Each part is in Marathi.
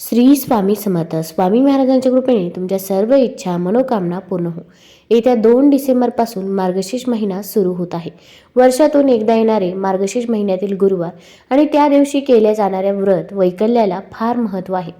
श्री स्वामी समर्थ. स्वामी महाराजांच्या कृपेने तुमच्या सर्व इच्छा मनोकामना पूर्ण हो येत्या दोन डिसेंबरपासून मार्गशीर्ष महिना सुरू होत आहे. वर्षातून एकदा येणारे मार्गशीर्ष महिन्यातील गुरुवार आणि त्या दिवशी केल्या जाणाऱ्या व्रत वैकल्याला फार महत्त्व आहे.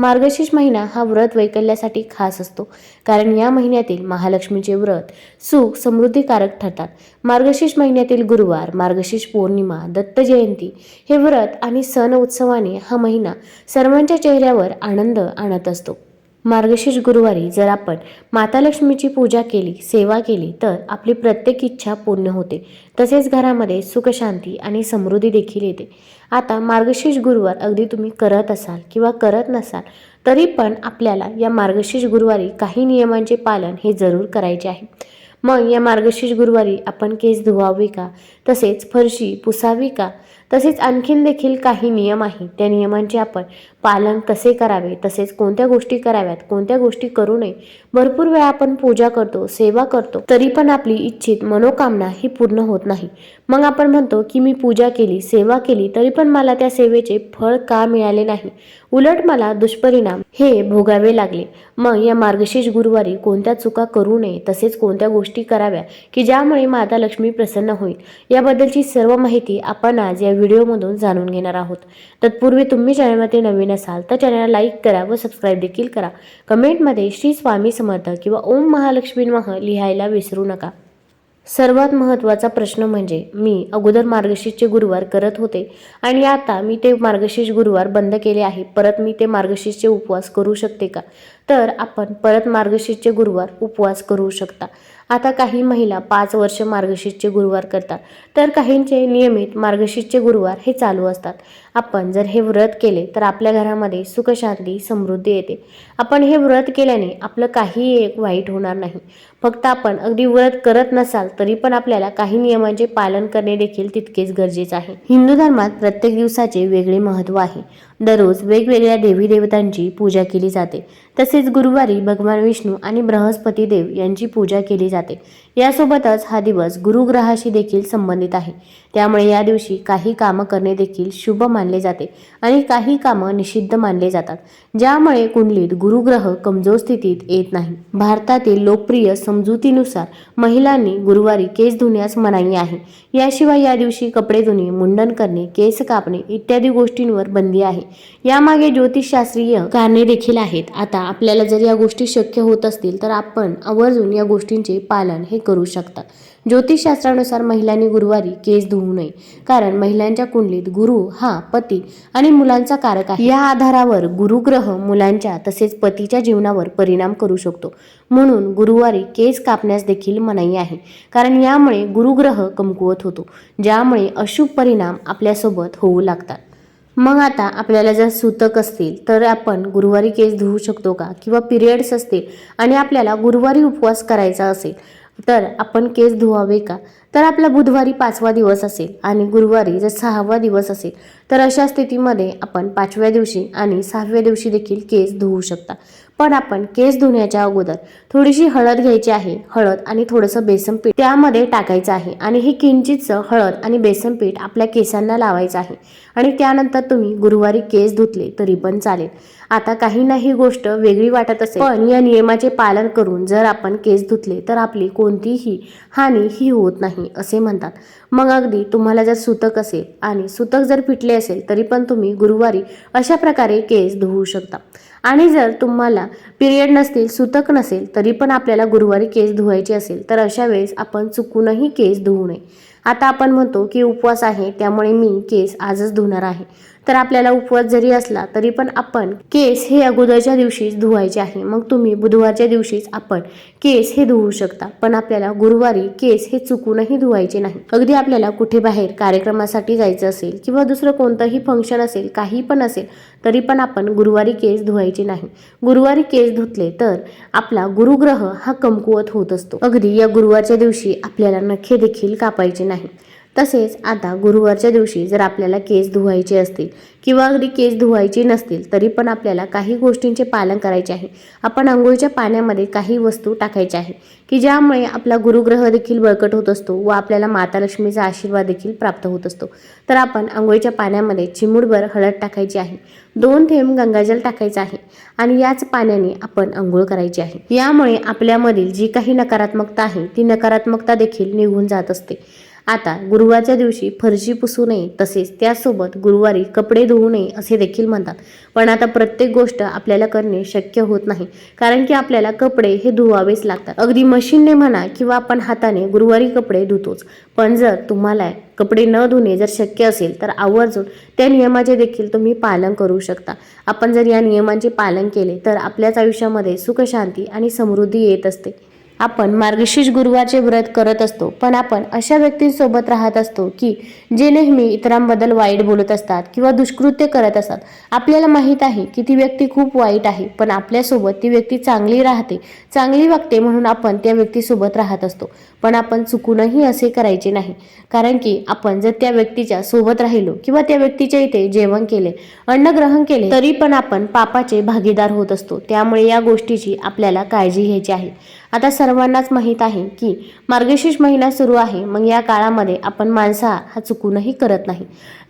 मार्गशीर्ष महिना हा व्रत वैकल्यासाठी खास असतो. कारण या महिन्यातील महालक्ष्मीचे व्रत सुख समृद्धीकारक ठरतात. मार्गशीर्ष महिन्यातील गुरुवार मार्गशीर्ष पौर्णिमा दत्त जयंती हे व्रत आणि सण उत्सवाने हा महिना सर्वांच्या चेहऱ्यावर आनंद आणत असतो. मार्गशीर्ष गुरुवारी जर आपण माता लक्ष्मीची पूजा केली सेवा केली तर आपली प्रत्येक इच्छा पूर्ण होते. तसेच घरामध्ये सुखशांती आणि समृद्धी देखील येते. आता मार्गशीर्ष गुरुवार अगदी तुम्ही करत असाल किंवा करत नसाल तरी पण आपल्याला या मार्गशीर्ष गुरुवारी काही नियमांचे पालन हे जरूर करायचे आहे. मग या मार्गशीर्ष गुरुवारी आपण केस धुवावे का? तसेच फरशी पुसावी का? तसेच आणखीन देखील काही नियम आहेत. त्या नियमांचे आपण पालन कसे करावे तसेच कोणत्या गोष्टी कराव्यात कोणत्या गोष्टी करू नये भरपूर वेळा आपण पूजा करतो सेवा करतो तरी पण आपली इच्छित मनोकामना ही पूर्ण होत नाही. मग आपण म्हणतो की मी पूजा केली सेवा केली तरी पण मला त्या सेवेचे फळ का मिळाले नाही? उलट मला दुष्परिणाम हे भोगावे लागले. मग या मार्गशीर्ष गुरुवारी कोणत्या चुका करू नये तसेच कोणत्या गोष्टी कराव्या की ज्यामुळे माता लक्ष्मी प्रसन्न होईल? याबद्दलची सर्व माहिती आपण आज या व्हिडिओमधून जाणून घेणार आहोत. तत्पूर्वी तुम्ही चॅनलमध्ये नवीन असाल तर चॅनलला लाईक करा व सबस्क्राईब देखील करा. कमेंटमध्ये श्री स्वामी समर्थ किंवा ओम महालक्ष्मी मह लिहायला विसरू नका. सर्वात महत्त्वाचा प्रश्न म्हणजे मी अगोदर मार्गशीर्षचे गुरुवार करत होते आणि आता मी ते मार्गशीर्ष गुरुवार बंद केले आहे. परत मी ते मार्गशीर्षचे उपवास करू शकते का? तर आपण परत मार्गशीर्षचे गुरुवार उपवास करू शकता. आता काही महिला पाच वर्ष मार्गशीर्षचे गुरुवार करतात तर काहींचे नियमित मार्गशीर्षचे गुरुवार हे चालू असतात. आपण जर हे व्रत केले तर आपल्या घरामध्ये सुखशांती समृद्धी येते. आपण हे व्रत केल्याने आपलं काही एक वाईट होणार नाही. फक्त आपण अगदी व्रत करत नसाल तरी पण आपल्याला काही नियमांचे पालन करणे देखील तितकेच गरजेचे आहे. हिंदू धर्मात प्रत्येक दिवसाचे वेगळे महत्त्व आहे. दररोज वेगवेगळ्या देवी देवतांची पूजा केली जाते. तसेच गुरुवारी भगवान विष्णू आणि बृहस्पती देव यांची पूजा केली जाते. यासोबतच हा दिवस गुरुग्रहाशी देखील संबंधित आहे. त्यामुळे या दिवशी काही कामं करणे देखील शुभ मानले जाते आणि काही कामं निषिद्ध मानले जातात. ज्यामुळे कुंडलीत गुरुग्रह कमजोर स्थितीत येत नाही. भारतातील लोकप्रिय समजुतीनुसार महिलांनी गुरुवारी केस धुण्यास मनाई आहे. याशिवाय या दिवशी कपडे धुणे मुंडन करणे केस कापणे इत्यादी गोष्टींवर बंदी आहे. यामागे ज्योतिषशास्त्रीय कारणे देखील आहेत. आता आपल्याला जर या गोष्टी शक्य होत असतील तर आपण आवर्जून या गोष्टींचे पालन हे करू शकतात. ज्योतिषशास्त्रानुसार महिलांनी गुरुवारी केस धुवू नये कारण महिलांच्या कुंडलीत गुरु हा पती आणि मुलांचा कारक आहे. या आधारावर गुरुग्रह मुलांच्या तसेच पतीच्या जीवनावर परिणाम करू शकतो. म्हणून गुरुवारी केस कापण्यास देखील मनाई आहे कारण यामुळे गुरुग्रह कमकुवत होतो ज्यामुळे अशुभ परिणाम आपल्यासोबत होऊ लागतात. मग आता आपल्याला जर सूतक असतील तर आपण गुरुवारी केस धुवू शकतो का? किंवा पिरियड्स असतील आणि आपल्याला गुरुवारी उपवास करायचा असेल तर आपण केस धुवावे का? तर आपला बुधवारी पाचवा दिवस असेल आणि गुरुवारी जर सहावा दिवस असेल तर अशा स्थितीमध्ये आपण पाचव्या दिवशी आणि सहाव्या दिवशी देखील केस धुवू शकता. पण आपण केस धुण्याच्या अगोदर थोडीशी हळद घ्यायची आहे. हळद आणि थोडंसं बेसन पीठ त्यामध्ये टाकायचं आहे आणि हे किंचितचं हळद आणि बेसन पीठ आपल्या केसांना लावायचं आहे. आणि त्यानंतर तुम्ही गुरुवारी केस धुतले तरी पण चालेल. आता काही नाही गोष्ट वेगळी वाटत असेल. पण या नियमाचे पालन करून जर आपण केस धुतले तर आपली कोणतीही हानी ही होत नाही असे म्हणतात. मग अगदी तुम्हाला जर सुतक असेल आणि सुतक जर पिटले असेल तरी पण तुम्ही गुरुवारी अशा प्रकारे केस धुवू शकता. आणि जर तुम्हाला पिरियड नसतील सुतक नसेल तरी पण आपल्याला गुरुवारी केस धुवायचे असेल तर अशा वेळेस आपण चुकूनही केस धुवू नये. आता आपण म्हणतो की उपवास आहे त्यामुळे मी केस आजच धुणार आहे. तर आपल्याला उपवास जरी असला तरी पण आपण केस हे अगोदरच्या दिवशीच धुवायचे आहे. मग तुम्ही बुधवारच्या दिवशीच आपण केस हे धुवू शकता. पण आपल्याला गुरुवारी केस हे चुकूनही धुवायचे नाही. अगदी आपल्याला कुठे बाहेर कार्यक्रमासाठी जायचं असेल किंवा दुसरं कोणतंही फंक्शन असेल काही पण असेल तरी पण आपण गुरुवारी केस धुवायचे नाही. गुरुवारी केस धुतले तर आपला गुरुग्रह हा कमकुवत होत असतो. अगदी या गुरुवारच्या दिवशी आपल्याला नखे देखील कापायचे नाही. तसेच आता गुरुवारच्या दिवशी जर आपल्याला केस धुवायचे असतील किंवा अगदी केस धुवायचे नसतील तरी पण आपल्याला काही गोष्टींचे पालन करायचे आहे. आपण आंघोळीच्या पाण्यामध्ये काही वस्तू टाकायच्या आहे की ज्यामुळे आपला गुरुग्रह देखील बळकट होत असतो व आपल्याला माता लक्ष्मीचा आशीर्वाद देखील प्राप्त होत असतो. तर आपण आंघोळीच्या पाण्यामध्ये चिमुडभर हळद टाकायची आहे दोन थेंब गंगाजल टाकायचं आहे आणि याच पाण्याने आपण आंघोळ करायची आहे. यामुळे आपल्यामधील जी काही नकारात्मकता आहे ती नकारात्मकता देखील निघून जात असते. आता गुरुवारच्या दिवशी फरशी पुसू नये तसेच त्यासोबत गुरुवारी कपडे धुवू नये असे देखील म्हणतात. पण आता प्रत्येक गोष्ट आपल्याला करणे शक्य होत नाही कारण की आपल्याला कपडे हे धुवावेच लागतात. अगदी मशीनने म्हणा किंवा आपण हाताने गुरुवारी कपडे धुतोच. पण जर तुम्हाला कपडे न धुणे जर शक्य असेल तर आवर्जून त्या नियमाचे देखील तुम्ही पालन करू शकता. आपण जर या नियमांचे पालन केले तर आपल्याच आयुष्यामध्ये सुखशांती आणि समृद्धी येत असते. आपण मार्गशीर्ष गुरुवारचे व्रत करत असतो पण आपण अशा व्यक्तींसोबत राहत असतो की जे नेहमी इतरांबद्दल वाईट बोलत असतात किंवा दुष्कृत्य करत असतात. आपल्याला माहीत आहे की ती व्यक्ती खूप वाईट आहे पण आपल्यासोबत ती व्यक्ती चांगली राहते चांगली वागते म्हणून आपण त्या व्यक्तीसोबत राहत असतो. पण आपण चुकूनही असे करायचे नाही कारण की आपण जर त्या व्यक्तीच्या सोबत राहिलो किंवा त्या व्यक्तीच्या इथे जेवण केले अन्न ग्रहण केले तरी पण आपण पापाचे भागीदार होत असतो. त्यामुळे या गोष्टीची आपल्याला काळजी घ्यायची आहे. आता सर्वांनाच माहीत आहे की मार्गशीर्ष महिना सुरू आहे. मग या काळामध्ये आपण मांसाहार हा चुकूनही करत नाही.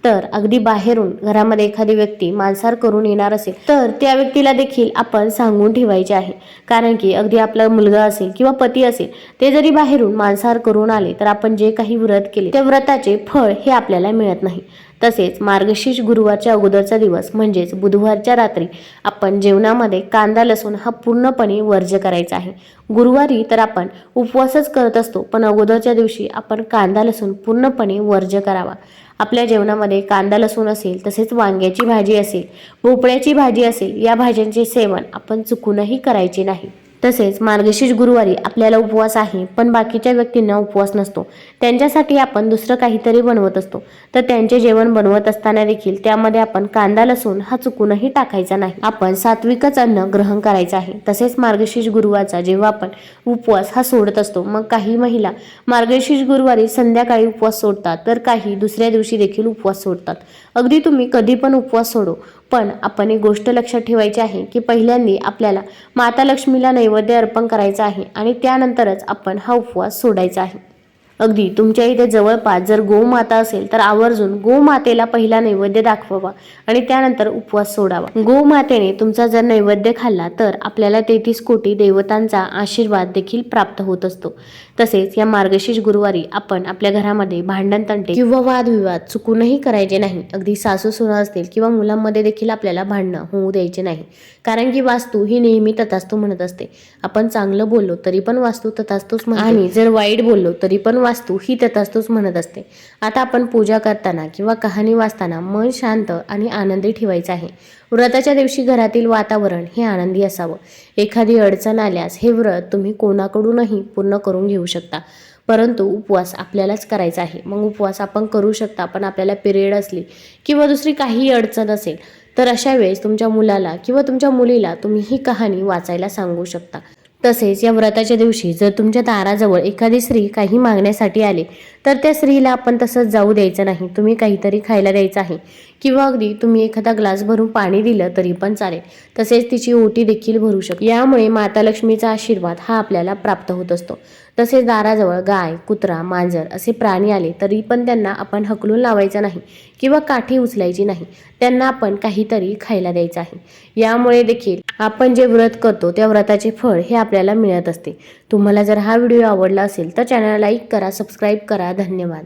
तर अगदी बाहेरून घरामध्ये एखादी व्यक्ती मांसाहार करून येणार असेल तर त्या व्यक्तीला देखील आपण सांगून ठेवायचे आहे. कारण की अगदी आपला मुलगा असेल किंवा पती असेल ते जरी बाहेरून मांसाहार करून आले तर आपण जे काही व्रत केले त्या व्रताचे फळ हे आपल्याला मिळत नाही. तसेच मार्गशीर्ष गुरुवारच्या अगोदरचा दिवस म्हणजेच बुधवारच्या रात्री आपण जेवणामध्ये कांदा लसूण हा पूर्णपणे वर्ज्य करायचा आहे. गुरुवारी तर आपण उपवासच करत असतो पण अगोदरच्या दिवशी आपण कांदा लसूण पूर्णपणे वर्ज्य करावा. आपल्या जेवणामध्ये कांदा लसूण असेल तसेच वांग्याची भाजी असेल भोपळ्याची भाजी असेल या भाज्यांचे सेवन आपण चुकूनही करायचे नाही. तसेच मार्गशीर्ष गुरुवारी आपल्याला उपवास आहे पण बाकीच्या व्यक्तींना उपवास नसतो. त्यांच्यासाठी आपण दुसरं काहीतरी बनवत असतो. तर त्यांचे जेवण बनवत असताना देखील त्यामध्ये आपण कांदा लसूण हा चुकूनही टाकायचा नाही. आपण सात्विकच अन्न ग्रहण करायचं आहे. तसेच मार्गशीर्ष गुरुवारचा जेव्हा आपण उपवास हा सोडत असतो मग काही महिला मार्गशीर्ष गुरुवारी संध्याकाळी उपवास सोडतात तर काही दुसऱ्या दिवशी देखील उपवास सोडतात. अगदी तुम्ही कधी पण उपवास सोडो. पण आपण एक गोष्ट लक्षात ठेवायची आहे की पहिल्यांदी आपल्याला माता लक्ष्मीला नैवेद्य अर्पण करायचा आहे आणि त्यानंतरच आपण हा उपवास सोडायचा आहे. अगदी तुमच्या इथे जवळपास जर गोमाता असेल तर आवर्जून गोमातेला पहिला नैवेद्य दाखवावा आणि त्यानंतर उपवास सोडावा. गोमातेने तुमचा जर नैवेद्य खाल्ला तर आपल्याला तेहतीस कोटी देवतांचा आशीर्वाद देखील प्राप्त होत असतो. तसेच या मार्गशीर्ष गुरुवारी आपण आपल्या घरामध्ये भांडण तंटे किंवा वादविवाद चुकूनही करायचे नाही. अगदी सासू सुना असतील किंवा मुलांमध्ये देखील आपल्याला भांडणं होऊ द्यायचे नाही. कारण की वास्तू ही नेहमी तथास्तू म्हणत असते. आपण चांगलं बोललो तरी पण वास्तू तथास्तूच म्हणते. आणि जर वाईट बोललो तरी पण वास्तू ही तथास्तूच म्हणत असते. आता आपण पूजा करताना किंवा कहाणी वाचताना मन शांत आणि आनंदी ठेवायचं आहे. व्रताच्या दिवशी घरातील वातावरण हे आनंदी असावं. एखादी अडचण आल्यास हे व्रत तुम्ही कोणाकडूनही पूर्ण करून घेऊ शकता. परंतु उपवास आपल्यालाच करायचा आहे. मग उपवास आपण करू शकता पण आपल्याला पिरियड असली किंवा दुसरी काही अडचण असेल तर अशा वेळेस तुमच्या मुलाला किंवा तुमच्या मुलीला तुम्ही ही कहाणी वाचायला सांगू शकता. तसेच या व्रताच्या दिवशी जर तुमच्या दाराजवळ एखादी स्त्री काही मागण्यासाठी आली तर त्या स्त्रीला आपण तसंच जाऊ द्यायचं नाही. तुम्ही काहीतरी खायला द्यायचं आहे. किंवा अगदी तुम्ही एखादा ग्लास भरून पाणी दिलं तरी पण चालेल. तसेच तिची ओटी देखील भरू शकतो. यामुळे माता लक्ष्मीचा आशीर्वाद हा आपल्याला प्राप्त होत असतो. तसेच दाराजवळ गाय कुत्रा मांजर असे प्राणी आले तरी पण त्यांना आपण हकलून लावायचं नाही किंवा काठी उचलायची नाही. त्यांना आपण काहीतरी खायला द्यायचं आहे. यामुळे देखील आपण जे व्रत करतो त्या व्रताचे फळ हे आपल्याला मिळत असते. तुम्हाला जर हा व्हिडिओ आवडला असेल तर चॅनलला लाईक करा सबस्क्राईब करा. धन्यवाद.